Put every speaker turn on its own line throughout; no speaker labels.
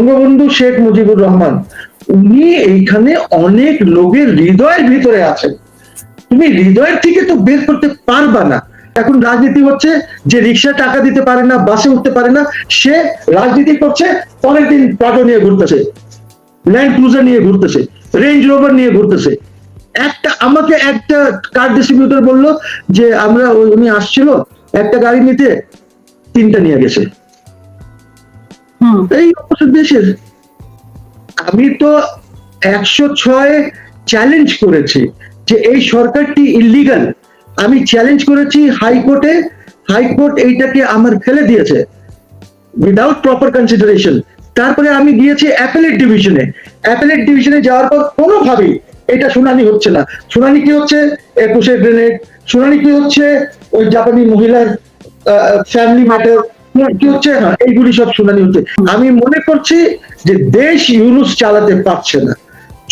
বঙ্গবন্ধু শেখ মুজিবুর রহমান, উনি এইখানে অনেক লোকের হৃদয়ের ভিতরে আছেন। তুমি হৃদয়ের থেকে তো বের করতে পারবা না। এখন রাজনীতি হচ্ছে, যে রিক্সা টাকা দিতে পারে না, বাসে উঠতে পারে না, সে রাজনীতি করছে, পরের দিন প্রাটো নিয়ে ঘুরতেছে ল্যান্ড ক্রুজার নিয়ে ঘুরতেছে রেঞ্জ রোভার নিয়ে ঘুরতেছে। একটা, আমাকে একটা কার ডিস্ট্রিবিউটর বলল যে, আমরা উনি আসছিল, একটা গাড়ি নিতে তিনটা নিয়ে গেছে। এই দেশের। আমি তো একশো ছয় চ্যালেঞ্জ করেছি যে এই সরকারটি ইলিগাল আমি চ্যালেঞ্জ করেছি হাইকোর্টে, হাইকোর্ট এইটাকে আমার ফেলে দিয়েছে। উইদাউট প্রপার কনসিডারেশন তারপরে আমি গিয়েছি অ্যাপেলেট ডিভিশনে অ্যাপেলেট ডিভিশনে যাওয়ার পর কোনোভাবেই এটা শুনানি হচ্ছে না। শুনানি কি হচ্ছে? একুশে গ্রেনেড। শুনানি কি হচ্ছে? ওই জাপানি মহিলার ফ্যামিলি ম্যাটার কি হচ্ছে? এইগুলি সব শুনানি হচ্ছে। আমি মনে করছি যে দেশ ইউনুস চালাতে পারছে না।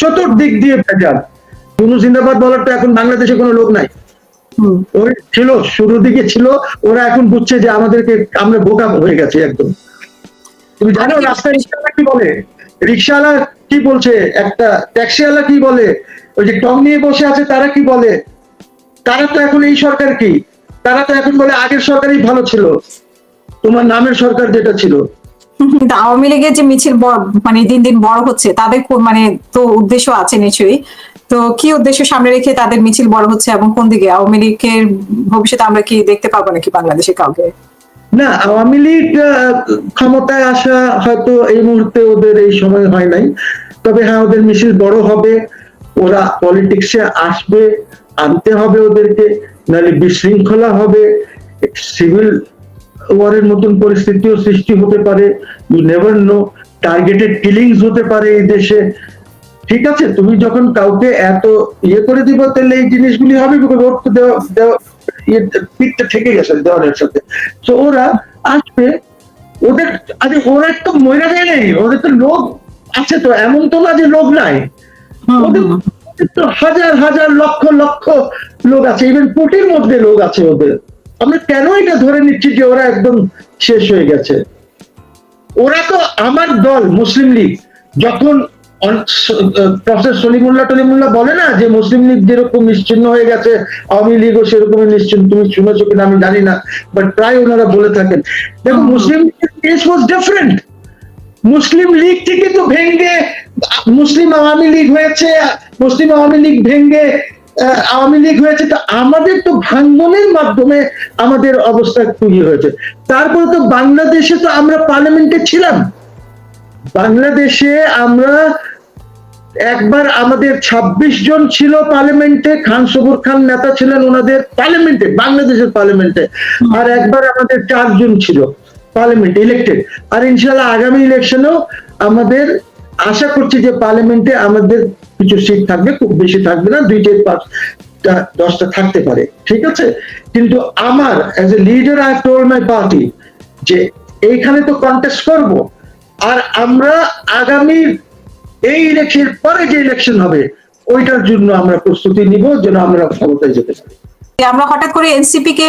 চতুর্দিক দিয়ে ভেজাল। ইউনুস জিন্দাবাদ বলার তো এখন বাংলাদেশে কোনো লোক নাই। ওই ছিল দিকে ছিল ওরা এখন বুঝছে যে আমাদেরকে আমরা বোকা হয়ে গেছে একদম। তুমি জানো রাস্তায় রিক্সাওয়ালা কি বলে? রিক্সাওয়ালা কি বলছে? একটা ট্যাক্সিওয়ালা কি বলে? ওই যে টং নিয়ে বসে আছে তারা কি বলে? তারা তো এখন এই সরকার কি? তারা তো এখন বলে আগের সরকারই ভালো ছিল। তোমার নামের সরকার যেটা ছিল?
আওয়ামী লীগের যে মিছিল বড়- মানে দিন দিন বড় হচ্ছে তাদের কোন- মানে তো উদ্দেশ্য আছে নিশ্চয়ই। তো কি উদ্দেশ্য সামনে রেখে তাদের মিছিল বড় হচ্ছে এবং কোন দিকে? আওয়ামী লীগের ভবিষ্যতে আমরা কি দেখতে পাবো নাকি বাংলাদেশে কাউকে?
না আওয়ামী লীগ ক্ষমতায় আসা হয়তো এই মুহূর্তে ওদের এই সময় হয় নাই। তবে হ্যাঁ ওদের মিছিল বড় হবে ওরা পলিটিক্সে আসবে আনতে হবে ওদেরকে নাহলে বিশৃঙ্খলা হবে সিভিল ওয়ারের মতন পরিস্থিতিও সৃষ্টি হতে পারে। You never know targeted killings হতে পারে এই দেশে। ঠিক আছে তুমি যখন কাউকে এত ইয়ে করে দিবা তাহলে এই জিনিসগুলি হবে দেওয়া দেওয়া ইয়ে থেকে গেছে দেওয়ালের সাথে তো ওরা আসবে ওদের আরে ওরা তো মরে যায় নাই ওদের তো লোক আছে তো এমন তো না যে লোক নাই। ওদের ওদের তো হাজার হাজার লক্ষ লক্ষ লোক আছে ইভেন কোটির মধ্যে লোক আছে ওদের। আমরা কেন এটা ধরে নিচ্ছি যে ওরা একদম শেষ হয়ে গেছে? ওরা তো আমার দল মুসলিম লীগ। যখন প্রফেসর সলিমুল্লাহ টলিমুল্লাহ বলে না যে মুসলিম লীগ যেরকম নিশ্চিন্ন হয়ে গেছে আওয়ামী লীগও সেরকমই নিশ্চিন্ন তুমি শুনেছো কিনা আমি জানি না বাট প্রায় ওনারা বলে থাকেন। দেখো Muslim case was different Muslim League থেকে তো ভেঙ্গে মুসলিম আওয়ামী লীগ হয়েছে মুসলিম আওয়ামী লীগ ভেঙ্গে আওয়ামী লীগ হয়েছে, তো আমাদের তো ভাঙ্গনের মাধ্যমে আমাদের অবস্থা তৈরি হয়েছে। তারপরে তো বাংলাদেশে তো আমরা পার্লামেন্টে ছিলাম। বাংলাদেশে আমরা একবার আমাদের ২৬ জন ছিল পার্লামেন্টে খান সবুর খান নেতা ছিলেন ওনাদের পার্লামেন্টে বাংলাদেশের পার্লামেন্টে আর একবার আমাদের চারজন ছিল পার্লামেন্টে ইলেক্টেড আর ইনশাল্লাহ আগামী ইলেকশনেও আমাদের আশা করছি যে পার্লামেন্টে আমাদের কিছু সিট থাকবে খুব বেশি থাকবে না দুই চার পাঁচটা দশটা থাকতে পারে ঠিক আছে? কিন্তু আমার as a leader I told my party যে এইখানে তো কন্টেস্ট করব আর আমরা আগামী এই ইলেকশন পরে যে ইলেকশন হবে ওইটার জন্য আমরা প্রস্তুতি নিব যেন আমরা ক্ষমতায় যেতে পারি।
আমরা হঠাৎ করে এনসিপি কে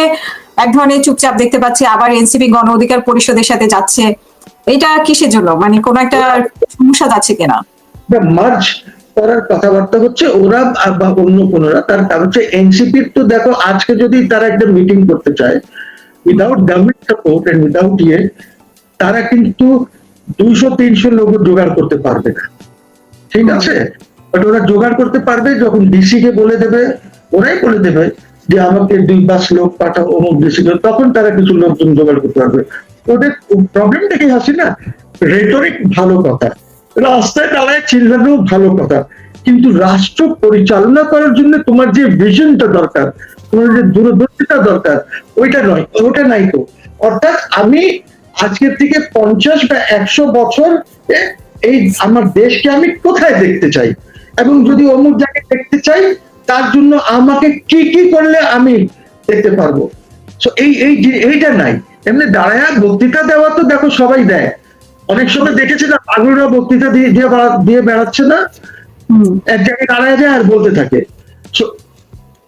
এক ধরনের চুপচাপ দেখতে পাচ্ছি আবার এনসিপি গণ অধিকার পরিষদের সাথে যাচ্ছে এটা কিসের জন্য? মানে কোন একটা সমস্যা যাচ্ছে কিনা?
মার্চ করার কথাবার্তা হচ্ছে ওরা বা অন্য কোনরা তার কারণ হচ্ছে এনসিপির তো দেখো আজকে যদি তারা একটা মিটিং করতে চায় without government support and without ইয়ে তারা কিন্তু দুইশো তিনশো লোক জোগাড় করতে পারবে না। ঠিক আছে? বাট ওরা জোগাড় করতে পারবে যখন ডিসি কে বলে দেবে ওরাই বলে দেবে যে আমাকে দুই পাঁচ লোক পাঠাও অমুক ডিসি তখন তারা কিছু লোকজন জোগাড় করতে পারবে। ওদের প্রবলেমটা কি আছে না রেটরিক ভালো কথা। রাস্তায় দাঁড়ায় চিল্লানো ভালো কথা। কিন্তু রাষ্ট্র পরিচালনা করার জন্য তোমার যে ভিশনটা দরকার, তোমার যে দূরদর্শিতা দরকার, ওইটা নয় ওটা নাই তো। অর্থাৎ আমি আজকের থেকে পঞ্চাশ বা একশো বছর এই আমার দেশকে আমি কোথায় দেখতে চাই? এবং যদি অমুক জায়গায় দেখতে চাই, তার জন্য আমাকে কি কি করলে আমি দেখতে পারব? এই এই এইটা নাই। এমনি দাঁড়ায় বক্তৃতা দেওয়া তো দেখো সবাই দেয়। অনেক সময় দেখেছি না পাগলরা বক্তৃতা দিয়ে দিয়ে দিয়ে বেড়াচ্ছে না। এক জায়গায় দাঁড়ায় যায় আর বলতে থাকে।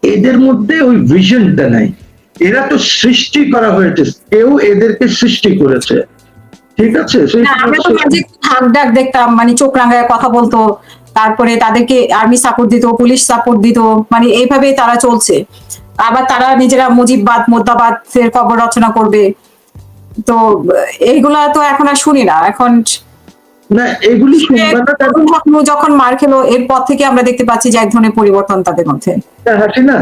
এদের মধ্যে ওই ভিশনটা নাই। এরা তো সৃষ্টি করা হয়েছে। কেউ এদেরকে সৃষ্টি করেছে। ঠিক আছে?
ডাক দেখতাম মানে চোখ রাঙায় কথা বলতো। তারপরে তাদেরকে আর্মি সাপোর্ট দিত পুলিশ সাপোর্ট দিত। মানে এইভাবে তারা চলছে। আবার তারা নিজেরা মুজিববাদ মোদ্দাবাদ কবর রচনা করবে। তো এইগুলা তো এখন আর শুনি না। এখন
না এগুলি
যখন মার খেলো এরপর থেকে আমরা দেখতে পাচ্ছি যে এক ধরনের পরিবর্তন তাদের মধ্যে।
হাসিনা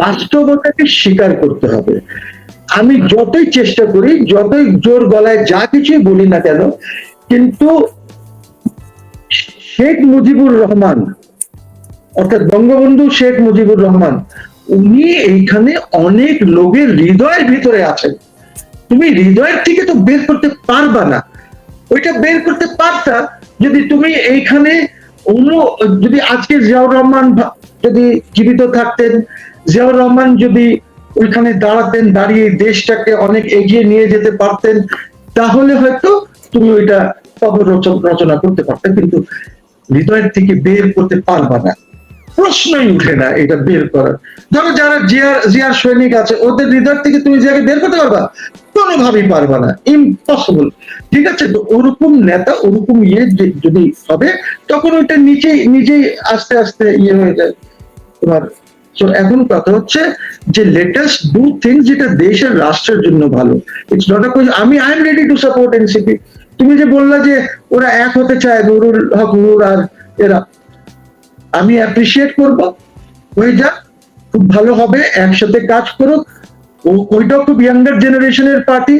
বাস্তবতাকে স্বীকার করতে হবে। আমি যতই চেষ্টা করি যতই জোর গলায় যা কিছুই বলি না কেন কিন্তু শেখ মুজিবুর রহমান অর্থাৎ বঙ্গবন্ধু শেখ মুজিবুর রহমান উনি এইখানে অনেক লোকের হৃদয়ের ভিতরে আছেন। তুমি হৃদয়ের থেকে তো বের করতে পারবা না। ওইটা বের করতে পারতা যদি তুমি এইখানে অন্য, যদি আজকে জিয়াউর রহমান যদি জীবিত থাকতেন, জিয়াউর রহমান যদি ওইখানে দাঁড়াতেন, দাঁড়িয়ে দেশটাকে অনেক এগিয়ে নিয়ে যেতে পারতেন, তাহলে হয়তো তুমি ওইটা রচ- রচনা করতে পারতে, কিন্তু হৃদয়ের থেকে বের করতে পারবা না। প্রশ্নই উঠে না এটা বের করার। ধরো যারা জিয়ার জিয়ার সৈনিক আছে, ওদের হৃদয় থেকে তুমি জিয়াকে বের করতে পারবা? কোনোভাবেই পারবা না। ইম্পসিবল ঠিক আছে? তো ওরকম নেতা, ওরকম ইয়ে যদি হবে, তখন ওইটা নিচেই নিজেই আস্তে আস্তে ইয়ে হয়ে যায়। তোমার, তো এখন কথা হচ্ছে যে লেটেস্ট ডু থিংস যেটা দেশের রাষ্ট্রের জন্য ভালো। ইটস নট আ আমি I am ready to support NCP তুমি যে বললা যে ওরা এক হতে চায় নুরুল হক নুর আর এরা আমি অ্যাপ্রিসিয়েট করব। হয়ে যাক খুব ভালো হবে একসাথে কাজ করুক। ও ওইটাও খুব ইয়াঙ্গার জেনারেশনের পার্টি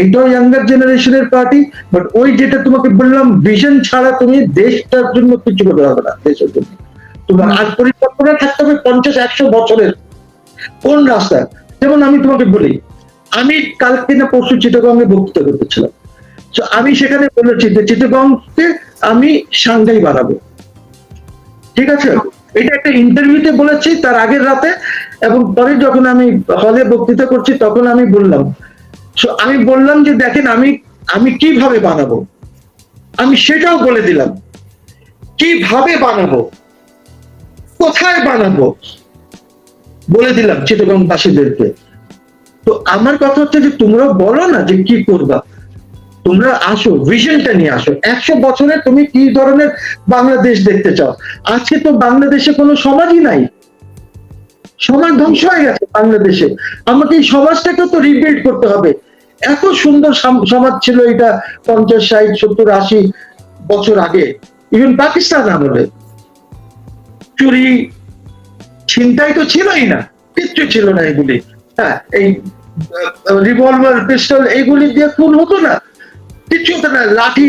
এইটাও ইয়াঙ্গার জেনারেশনের পার্টি বাট ওই যেটা তোমাকে বললাম ভিশন ছাড়া তুমি দেশটার জন্য কিছু করতে পারবে না দেশের জন্য। তোমার আজ পরিকল্পনা থাকতে হবে পঞ্চাশ একশো বছরের। কোন রাস্তা যেমন আমি তোমাকে বলি আমি কালকে না পরশু চিটাগঙ্গে বক্তৃতা করতেছিলাম তো আমি সেখানে বলেছি যে চিটাগংকে আমি সাংঘাই বানাবো। ঠিক আছে? এটা একটা ইন্টারভিউতে বলেছি, তার আগের রাতে, এবং পরে যখন আমি হলে বক্তৃতা করছি, তখন আমি বললাম আমি বললাম যে, দেখেন, আমি আমি কীভাবে বানাবো? আমি সেটাও বলে দিলাম, কীভাবে বানাবো? কোথায় বানাবো? বলে দিলাম চিটগংবাসীদেরকে তো আমার কথা হচ্ছে যে তোমরা বলো না যে, কি করবা? তোমরা আসো ভিশনটা নিয়ে আসো। একশো বছরে তুমি কি ধরনের বাংলাদেশ দেখতে চাও? আজকে তো বাংলাদেশে কোনো সমাজই নাই। সমাজ ধ্বংস হয়ে গেছে বাংলাদেশে। আমাকে এই সমাজটাকে তো রিবিল্ড করতে হবে। এত সুন্দর সমাজ ছিল এটা পঞ্চাশ, ষাট, সত্তর, আশি বছর আগে। ইভেন পাকিস্তান আমলে। চুরি, ছিনতাই তো ছিলই না। কিচ্ছু ছিল না এগুলি। হ্যাঁ এই রিভলভার পিস্তল এইগুলি দিয়ে খুন হতো না। কিচ্ছু হতো না লাঠি,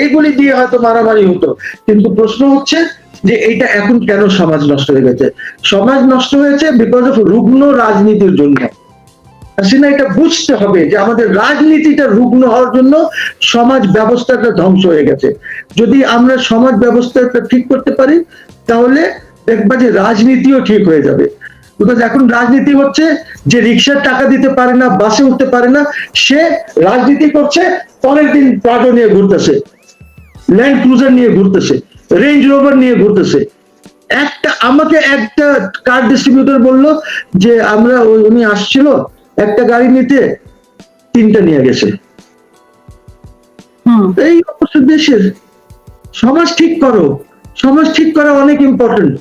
এইগুলি দিয়ে হয়তো মারামারি হতো। কিন্তু প্রশ্ন হচ্ছে যে এইটা এখন কেন সমাজ নষ্ট হয়ে গেছে? সমাজ নষ্ট হয়েছে বিকজ অফ রুগ্ন রাজনীতির জন্য। হাসিনা এটা বুঝতে হবে যে আমাদের রাজনীতিটা রুগ্ন হওয়ার জন্য সমাজ ব্যবস্থাটা ধ্বংস হয়ে গেছে। যদি আমরা সমাজ ব্যবস্থাটা ঠিক করতে পারি, তাহলে দেখবা যে রাজনীতিও ঠিক হয়ে যাবে। বিকজ এখন রাজনীতি হচ্ছে যে রিক্সার টাকা দিতে পারে না, বাসে উঠতে পারে না, সে রাজনীতি করছে পরের দিন প্রাটো নিয়ে ঘুরতেছে ল্যান্ড ক্রুজার নিয়ে ঘুরতেছে রেঞ্জ রোভার নিয়ে ঘুরতেছে। একটা আমাকে একটা কার ডিস্ট্রিবিউটর বলল যে আমরা উনি আসছিল একটা গাড়ি নিতে তিনটা নিয়ে গেছে। এই অবস্থা দেশের। সমাজ ঠিক করো সমাজ ঠিক করা অনেক ইম্পর্টেন্ট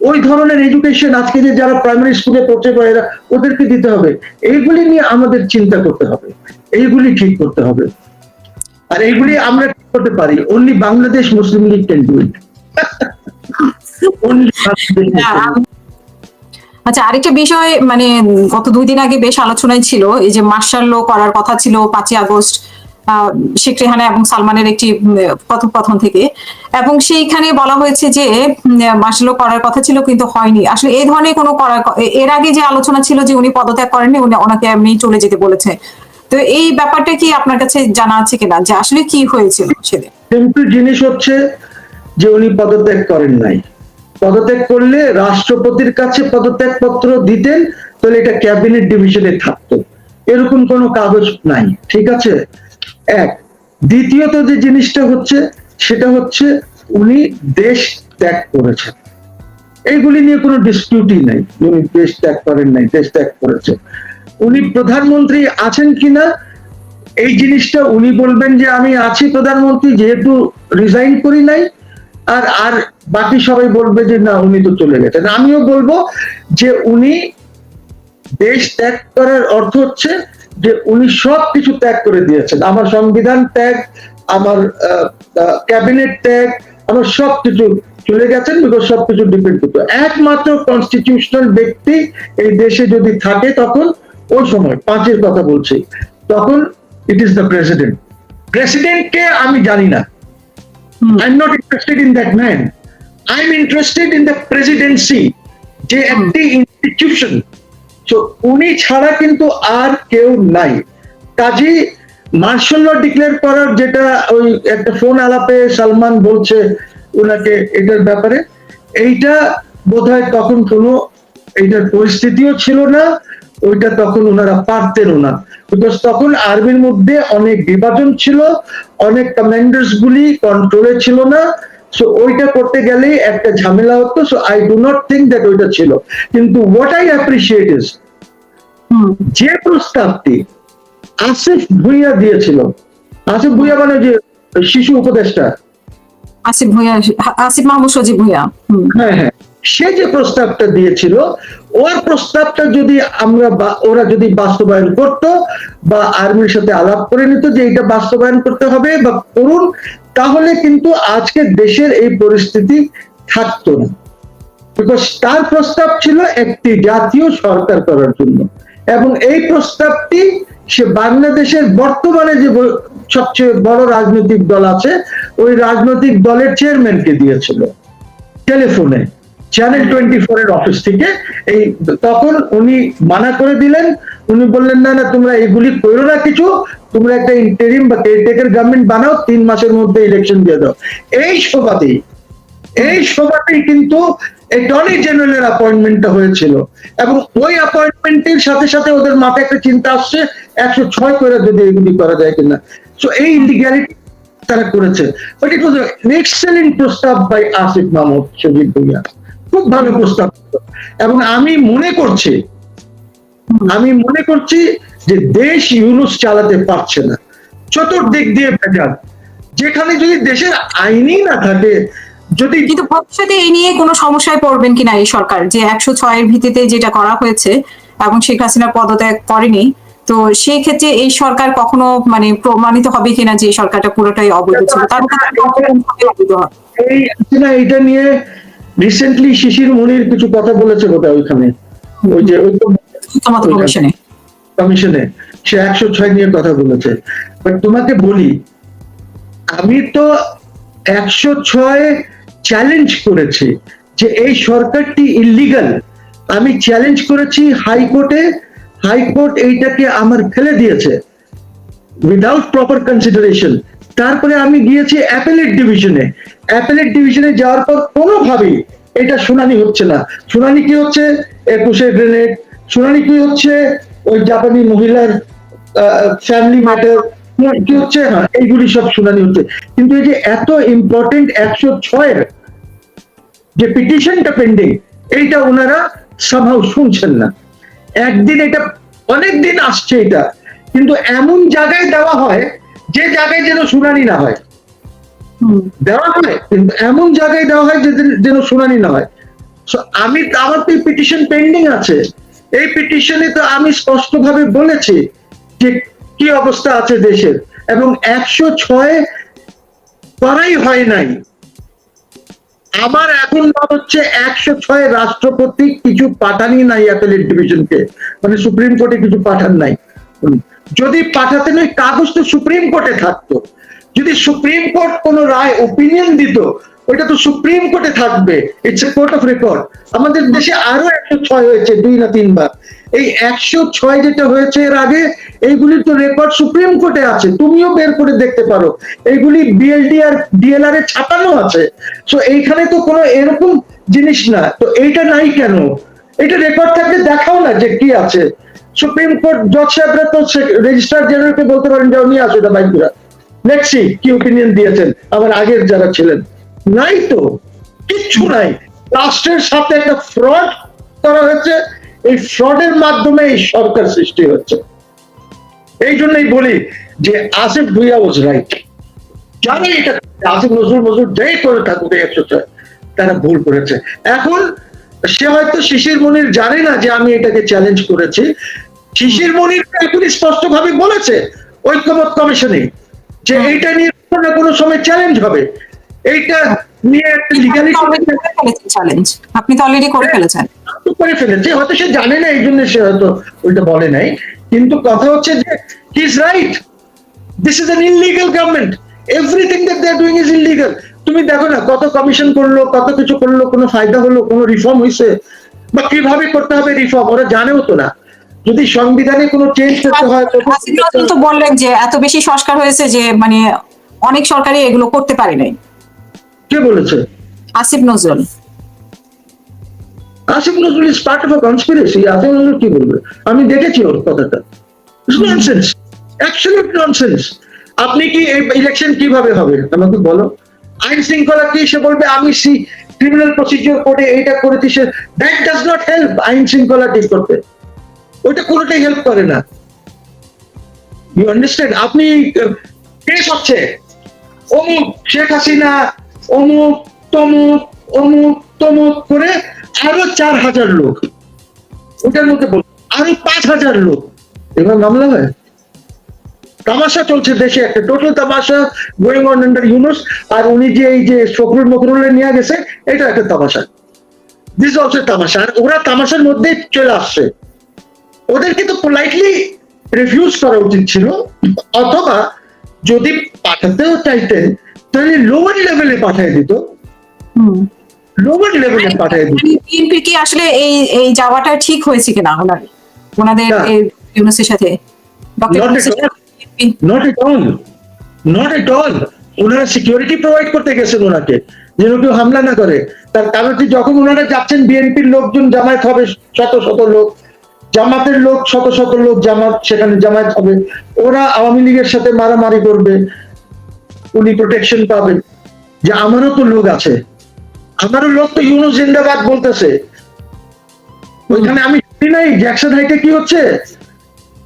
ওই ধরনের এডুকেশন আজকে যে যারা প্রাইমারি স্কুলে পড়ছে বা এরা ওদেরকে দিতে হবে। এইগুলি নিয়ে আমাদের চিন্তা করতে হবে। এইগুলি ঠিক করতে হবে। আর এইগুলি আমরা করতে পারি? Only Bangladesh Muslim League can do it
আচ্ছা আরেকটা বিষয় মানে গত দুই দিন আগে বেশ আলোচনায় ছিল এই যে মার্শাল ল করার কথা ছিল পাঁচই আগস্ট শেখ রেহানা এবং সালমানের একটি কথোপকথন থেকে। এবং সেইখানে বলা হয়েছে যে মার্শাল করার কথা ছিল কিন্তু হয়নি। আসলে এই ধরনের কোনো করার এর আগে যে আলোচনা ছিল যে উনি পদত্যাগ করেননি উনি ওনাকে এমনি চলে যেতে বলেছে। তো এই ব্যাপারটা কি আপনার কাছে জানা আছে কিনা? যে আসলে কি হয়েছিল সেদিন?
সিম্পল জিনিস হচ্ছে যে উনি পদত্যাগ করেন নাই। পদত্যাগ করলে রাষ্ট্রপতির কাছে পদত্যাগ পত্র দিতেন, তাহলে এটা ক্যাবিনেট ডিভিশনে থাকতো। এরকম কোনো কাগজ নাই, ঠিক আছে? এক। দ্বিতীয়ত যে জিনিসটা হচ্ছে, সেটা হচ্ছে উনি দেশ ত্যাগ করেছেন। এইগুলি নিয়ে কোনো ডিসপিউটই নাই উনি দেশ ত্যাগ করেন নাই, দেশ ত্যাগ করেছেন। উনি প্রধানমন্ত্রী আছেন কিনা, এই জিনিসটা উনি বলবেন যে আমি আছি প্রধানমন্ত্রী, যেহেতু রিজাইন করি নাই, আর আর বাকি সবাই বলবে যে না, উনি তো চলে গেছেন। আমিও বলব যে উনি দেশ ত্যাগ করার অর্থ হচ্ছে যে উনি সব কিছু ত্যাগ করে দিয়েছেন। আমার সংবিধান ত্যাগ, আমার ক্যাবিনেট ত্যাগ, আমার সব কিছু চলে গেছেন বিকজ সবকিছু ডিপেন্ড করতো। একমাত্র কনস্টিটিউশনাল ব্যক্তি এই দেশে যদি থাকে তখন ওই সময় পাঁচের কথা বলছি তখন ইট ইজ দ্য প্রেসিডেন্ট প্রেসিডেন্টকে আমি জানি না। I am not interested in that man I am interested in the presidency যে একটি ইনস্টিটিউশন তো উনি ছাড়া কিন্তু আর কেউ নাই। কাজী মার্শাল ল ডিক্লেয়ার করার যেটা ওই একটা ফোন আলাপে সালমান বলছে ওনাকে এটার ব্যাপারে এইটা বোধহয় তখন কোনো এইটার পরিস্থিতিও ছিল না। ওইটা তখন ওনারা পারতেনও না। বিকজ তখন আর্মির মধ্যে অনেক বিভাজন ছিল অনেক কমান্ডার্স গুলি কন্ট্রোলে ছিল না। সো ওইটা করতে গেলেই একটা ঝামেলা হতো। So I do not think that ওইটা ছিল। কিন্তু what I appreciate is
hmm,
যে প্রস্তাবটি আসিফ ভুইয়া দিয়েছিল। আসিফ ভুইয়া মানে যে শিশু উপদেষ্টা।
আসিফ ভুঁইয়া আসিফ মাহমুদ সজীব ভুঁইয়া। হুম,
হ্যাঁ হ্যাঁ। সে যে প্রস্তাবটা দিয়েছিল, ওর প্রস্তাবটা যদি আমরা ওরা যদি বাস্তবায়ন করত বা আর্মির সাথে আলাপ করে নিত যে এটা বাস্তবায়ন করতে হবে বা করুন, তাহলে কিন্তু আজকে দেশের এই পরিস্থিতি থাকতো না। বিকজ তার প্রস্তাব ছিল একটি জাতীয় সরকার করার জন্য। এবং এই প্রস্তাবটি সে বাংলাদেশের বর্তমানে যে সবচেয়ে বড় রাজনৈতিক দল আছে, ওই রাজনৈতিক দলের চেয়ারম্যানকে দিয়েছিল। টেলিফোনে। চ্যানেল টোয়েন্টি ফোর এর অফিস থেকে এই তখন উনি মানা করে দিলেন উনি বললেন না না তোমরা এগুলি করো না কিছু তোমরা একটা ইন্টারিম বা কেয়ারটেকার গভর্নমেন্ট বানাও তিন মাসের মধ্যে ইলেকশন দিয়ে দাও। এই সভাতেই এই সভাতেই কিন্তু অ্যাটর্নি জেনারেলের অ্যাপয়েন্টমেন্টটা হয়েছিল এবং ওই অ্যাপয়েন্টমেন্টের সাথে সাথে ওদের মাথায় একটা চিন্তা আসছে একশো ছয় করে যদি এগুলি করা যায় কিনা। সো এই ইলিগ্যালিটি তারা করেছে। বাট ইট ওয়াজ এক্সেলেন্ট প্রস্তাব বাই আসিফ মাহমুদ শহীদ ভুইয়া খুব ভালো প্রস্তাব এবং আমি মনে করছি আমি মনে করছি যে দেশ ইউনুস চালাতে পারছে না। চতুর্দিক দিয়ে ভেজাল। যেখানে যদি দেশের আইনই না থাকে যদি
কিন্তু ভবিষ্যতে এই নিয়ে কোনো সমস্যায় পড়বেন কিনা এই সরকার? যে একশো ছয়ের ভিত্তিতে যেটা করা হয়েছে এবং শেখ হাসিনা পদত্যাগ করেনি তো সেই ক্ষেত্রে এই সরকার কখনো মানে প্রমাণিত হবে কিনা যে সরকারটা পুরোটাই অবৈধ ছিল? তার
এই এটা নিয়ে রিসেন্টলি শিশির মনির কিছু কথা বলেছে বোধহয় ওইখানে। ওই যে ওই
কমিশনে
সে একশো ছয় নিয়ে কথা বলেছে। বাট তোমাকে বলি আমি তো একশো ছয় চ্যালেঞ্জ করেছি যে এই সরকারটি ইলিগাল আমি চ্যালেঞ্জ করেছি হাইকোর্টে হাইকোর্ট এইটাকে আমার ফেলে দিয়েছে। উইদাউট প্রপার কনসিডারেশন তারপরে আমি গিয়েছি অ্যাপেলেট ডিভিশনে অ্যাপেলেট ডিভিশনে যাওয়ার পর কোনোভাবেই এটা শুনানি হচ্ছে না। শুনানি কি হচ্ছে? একুশে গ্রেনেড শুনানি কি হচ্ছে? ওই জাপানি মহিলার ফ্যামিলি ম্যাটার কি হচ্ছে? হ্যাঁ এইগুলি সব শুনানি হচ্ছে। কিন্তু এই যে এত ইম্পর্টেন্ট একশো ছয়ের যে পিটিশনটা পেন্ডিং এইটা ওনারা সামহাও শুনছেন না। একদিন এটা অনেক দিন আসছে এটা। কিন্তু এমন জায়গায় দেওয়া হয় যে জায়গায় যেন শুনানি না হয়। দেওয়া হয় এমন জায়গায় দেওয়া হয় যেন শুনানি না হয়। আমি আমার তো পিটিশন পেন্ডিং আছে। এই পিটিশনে তো আমি স্পষ্টভাবে বলেছি যে কি অবস্থা আছে দেশের। এবং একশো ছয় করাই হয় নাই। আমার এখন মত হচ্ছে একশো ছয় রাষ্ট্রপতি কিছু পাঠানি নাই অ্যাপেলেট ডিভিশনকে মানে সুপ্রিম কোর্টে কিছু পাঠান নাই। যদি পাঠাতেন ওই কাগজ তো সুপ্রিম কোর্টে থাকতো। যদি সুপ্রিম কোর্ট কোনো রায় ওপিনিয়ন দিত, ওইটা তো সুপ্রিম কোর্টে থাকবে। It's a court of record আমাদের দেশে আরও একশো ছয় হয়েছে, দুই না তিনবার। এই একশো ছয় যেটা হয়েছে এর আগে, এইগুলির তো রেকর্ড সুপ্রিম কোর্টে আছে। তুমিও বের করে দেখতে পারো। এইগুলি বিএলডি আর ডিএলআর এ ছাপানো আছে। সো এইখানে তো কোনো এরকম জিনিস না। তো এইটা নাই কেন? এটা রেকর্ড থাকলে দেখাও না যে কি আছে। সুপ্রিম কোর্ট জজ সাহেবরা তো রেজিস্ট্রার জেনারেলকে বলতে পারেন যাও নিয়ে আসো এটা বাইকগুলা দেখছি কি ওপিনিয়ন দিয়েছেন? আমার আগের যারা ছিলেন, নাই তো, কিচ্ছু নাই। রাষ্ট্রের সাথে একটা ফ্রড করা হয়েছে। এই ফ্রডের মাধ্যমে এই সরকার সৃষ্টি হচ্ছে। এই জন্যই বলি যে, আসিফ ভুইয়া ওয়াজ রাইট যারা এটা আসিফ নজরুল মজুর যেই করে থাকুক, এই একশো তারা ভুল করেছে। এখন সে হয়তো শিশির মনির জানে না যে আমি এটাকে চ্যালেঞ্জ করেছি। শিশির মনির এখন স্পষ্ট ভাবে বলেছে ঐক্যমত কমিশনে যে এইটা নিয়ে কোনো না কোনো সময় চ্যালেঞ্জ হবে। এইটা নিয়ে একটা লিগালিটি
চ্যালেঞ্জ আপনি তো অলরেডি করে ফেলেছেন।
করে ফেলেছে হয়তো সে জানে না এই জন্য সে হয়তো ওইটা বলে নাই। কিন্তু কথা হচ্ছে যে he is right this is an illegal government everything that they are doing is illegal তুমি দেখো না কত কমিশন করল কত কিছু করল কোনো ফায়দা হলো কোনো রিফর্ম হয়েছে বা কীভাবে করতে হবে রিফর্ম ওরা জানেও তো না। যদি সংবিধানে কোনো চেঞ্জ করতে হয় তো-
নজরুল তো বললেন যে এত বেশি সংস্কার হয়েছে যে মানে অনেক সরকারই এগুলো করতে পারে নাই।
কে বলেছে?
Asif Nazrul.
Asif Nazrul is part of a conspiracy Asif Nazrul কি বলবে? আমি দেখেছি ওর কথাটা। ননসেন্স অ্যাবসলিউট ননসেন্স আপনি কি ইলেকশন কীভাবে হবে? আমাকে বলো। আইন শৃঙ্খলা কি? সে বলবে আমি সি ক্রিমিনাল প্রসিডিওর কোডে এইটা করেছি সে দ্যাট ডাজ নট হেল্প আইন শৃঙ্খলা ঠিক করতে। ওইটা কোনোটাই হেল্প করে না। ইউ আন্ডারস্ট্যান্ড আপনি কেস হচ্ছে অমুক শেখ হাসিনা, অমুক তমুক অমুক তমুক করে আরও চার হাজার লোক। ওটার মধ্যে বল আরও পাঁচ হাজার লোক। এবার মামলা হয়। তামাশা চলছে দেশে একটা। টোটাল তামাশা গোয়িং অন আন্ডার ইউনুস আর উনি যে এই যে ফখরুল মকরুলে নিয়ে গেছে, এটা একটা তামাশা। দিস অলসো তামাশা। আর ওরা তামাশার মধ্যে চলে আসছে। ওদেরকে তো পোলাইটলি রিফিউজ করা উচিত ছিল। অথবা যদি পাঠাতেও চাইতেন তাহলে লোয়ার লেভেলে পাঠিয়ে দিত। লোয়ার লেভেলে পাঠিয়ে দিত।
বিএনপি কি আসলে এই এই যাওয়াটা ঠিক হয়েছে কিনা? ওনার ওনাদের ইউনুসের সাথে?
Not at all not at all ওনারা সিকিউরিটি প্রোভাইড করতে গেছেন ওনাকে। যেন কেউ হামলা না করে। তার কারণ যখন ওনারা যাচ্ছেন বিএনপির লোকজন জামায়াত হবে শত শত লোক। জামাতের লোক, শত শত লোক জামাত সেখানে জামায়াত হবে। ওরা আওয়ামী লীগের সাথে মারামারি করবে। উনি প্রোটেকশন পাবেন যে আমারও তো লোক আছে। আমারও লোক তো ইউনো জিন্দাবাদ বলতেছে। ওইখানে আমি শুনি নাই জ্যাকসন হাইটে কি হচ্ছে?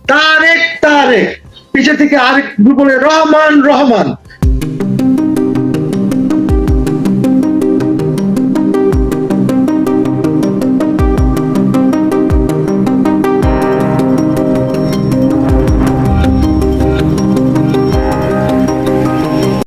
তারেক তারেক। পিছে থেকে আরেক গ্রুপ রহমান রহমান।